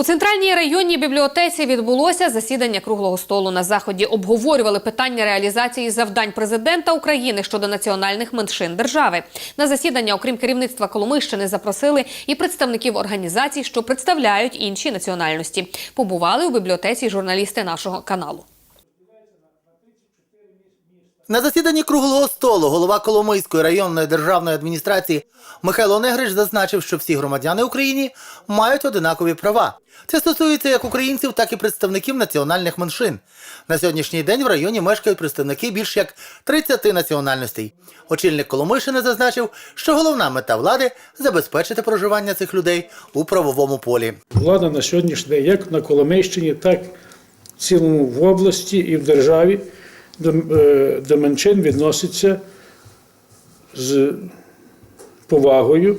У центральній районній бібліотеці відбулося засідання круглого столу. На заході обговорювали питання реалізації завдань президента України щодо національних меншин держави. На засідання, окрім керівництва Коломийщини, запросили і представників організацій, що представляють інші національності. Побували у бібліотеці журналісти нашого каналу. На засіданні круглого столу голова Коломийської районної державної адміністрації Михайло Негрич зазначив, що всі громадяни України мають одинакові права. Це стосується як українців, так і представників національних меншин. На сьогоднішній день в районі мешкають представники більш як 30 національностей. Очільник Коломийщини зазначив, що головна мета влади забезпечити проживання цих людей у правовому полі. Влада на сьогоднішній день, як на Коломийщині, так в цілому в області і в державі до, е, меншин відноситься з повагою,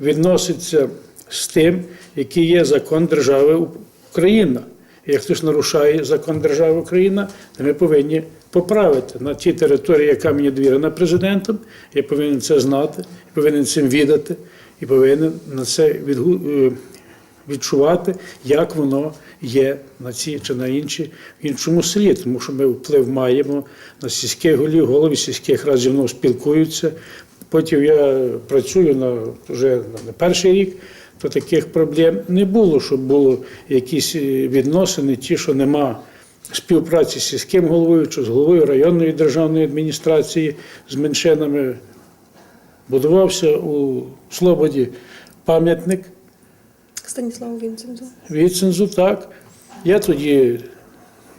відноситься з тим, який є закон держави Україна. І Як хтось нарушає закон держави Україна, то ми повинні поправити на тій території, яка мені довірена президентом. Я повинен це знати, повинен цим відати і повинен на це відгу... відчувати, як воно є на ці чи на інші в іншому селі, тому що ми вплив маємо на сільських голів, голови сільських рад зі мною спілкуються. Потім я працюю на вже на перший рік, то таких проблем не було, щоб було якісь е, відносини, ті, що нема співпраці з сільським головою чи з головою районної державної адміністрації з меншинами. Будувався у Слободі пам'ятник Станіславу Вінцензу. Віцензу, так. Я тоді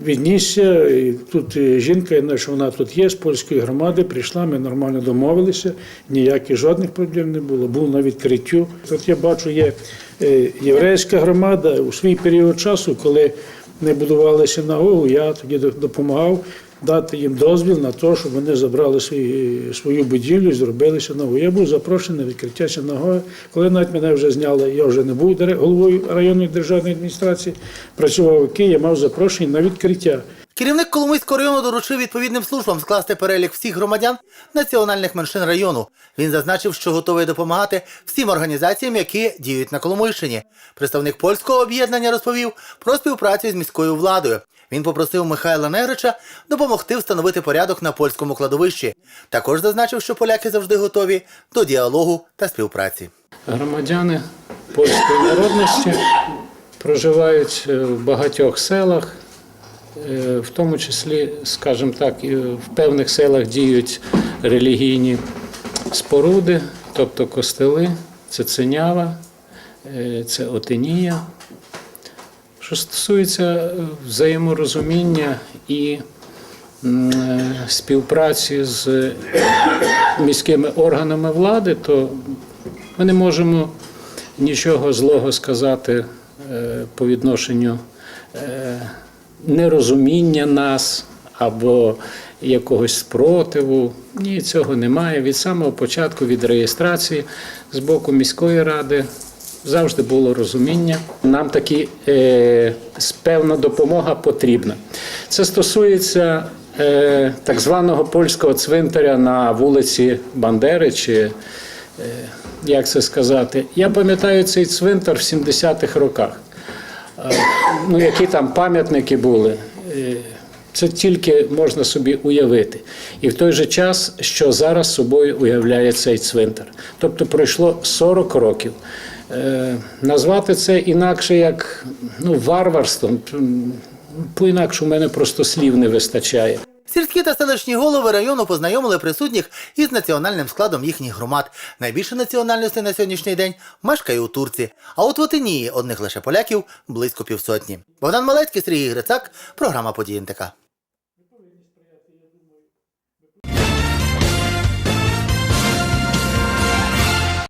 віднісся, і тут е, жінка, що вона тут є, з польської громади, прийшла, ми нормально домовилися, ніяких жодних проблем не було, був на відкриттю. Тут я бачу, є е, єврейська громада у свій період часу, коли не будували синагогу, я тоді допомагав дати їм дозвіл на те, щоб вони забрали свої, свою будівлю і зробили синагогу. Я був запрошений на відкриття синагоги. Коли навіть мене вже зняли, я вже не був головою районної державної адміністрації, працював у Києві, я мав запрошення на відкриття. Керівник Коломийського району доручив відповідним службам скласти перелік всіх громадян національних меншин району. Він зазначив, що готовий допомагати всім організаціям, які діють на Коломийщині. Представник польського об'єднання розповів про співпрацю з міською владою. Він попросив Михайла Негрича допомогти встановити порядок на польському кладовищі. Також зазначив, що поляки завжди готові до діалогу та співпраці. Громадяни польської народності проживають е, в багатьох селах, в тому числі, скажімо так, в певних селах діють релігійні споруди, тобто костели, це Ценява, е, це Отинія. Що стосується е, взаєморозуміння і е, співпраці з міськими органами влади, то ми не можемо нічого злого сказати е, по відношенню е, нерозуміння нас або якогось спротиву. Ні, цього немає. Від самого початку, від реєстрації з боку міської ради. Завжди було розуміння. Нам такі е, певна допомога потрібна. Це стосується е, так званого польського цвинтаря на вулиці Бандери, чи е, як це сказати. Я пам'ятаю цей цвинтар в 70-х роках. Е, ну, які там пам'ятники були. е, Це тільки можна собі уявити. І в той же час, що зараз собою уявляє цей цвинтар. Тобто пройшло 40 років. Е, Назвати це інакше як ну, варварством, по-інакше у мене просто слів не вистачає. Сільські та селищні голови району познайомили присутніх із національним складом їхніх громад. Найбільше національностей на сьогоднішній день мешкає у Турці, а от в одних лише поляків близько півсотні. Богдан Малецький, Сергій Грицак, програма «Події НТК».